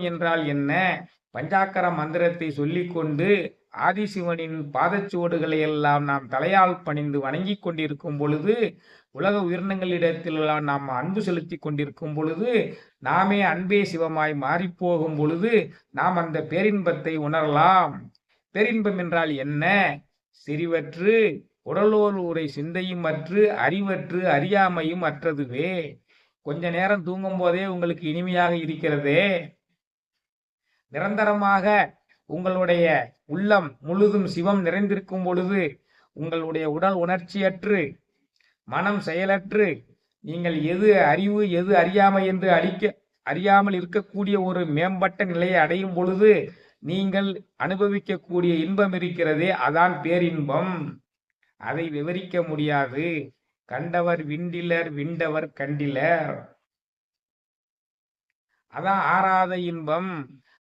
என்றால் என்ன? பஞ்சாக்கர மந்திரத்தை சொல்லிக்கொண்டு ஆதிசிவனின் பாதச்சுவடுகளை எல்லாம் நாம் தலையால் பணிந்து வணங்கிக் கொண்டிருக்கும் பொழுது உலக உயிரினங்களிடத்திலெல்லாம் நாம் அன்பு செலுத்தி கொண்டிருக்கும் பொழுது நாமே அன்பே சிவமாய் மாறிப்போகும் பொழுது நாம் அந்த பேரின்பத்தை உணரலாம். பேரின்பம் என்றால் என்ன? சிறிவற்று உடலோர் உரை சிந்தையும் அற்று அறிவற்று அறியாமையும் அற்றதுவே கொஞ்ச நேரம் தூங்கும் போதே உங்களுக்கு இனிமையாக இருக்கிறதே. நிரந்தரமாக உங்களுடைய உள்ளம் முழுதும் சிவம் நிறைந்திருக்கும் பொழுது உங்களுடைய உடல் உணர்ச்சியற்று மனம் செயலற்று நீங்கள் எது அறிவு எது அறியாமை என்று அழிக்க அறியாமல் இருக்கக்கூடிய ஒரு மேம்பட்ட நிலையை அடையும் பொழுது நீங்கள் அனுபவிக்கக்கூடிய இன்பம் இருக்கிறதே அதான் பேரின்பம். அதை விவரிக்க முடியாது. கண்டவர் விண்டிலர் விண்டவர் கண்டிலர். அதான் ஆறாத இன்பம்.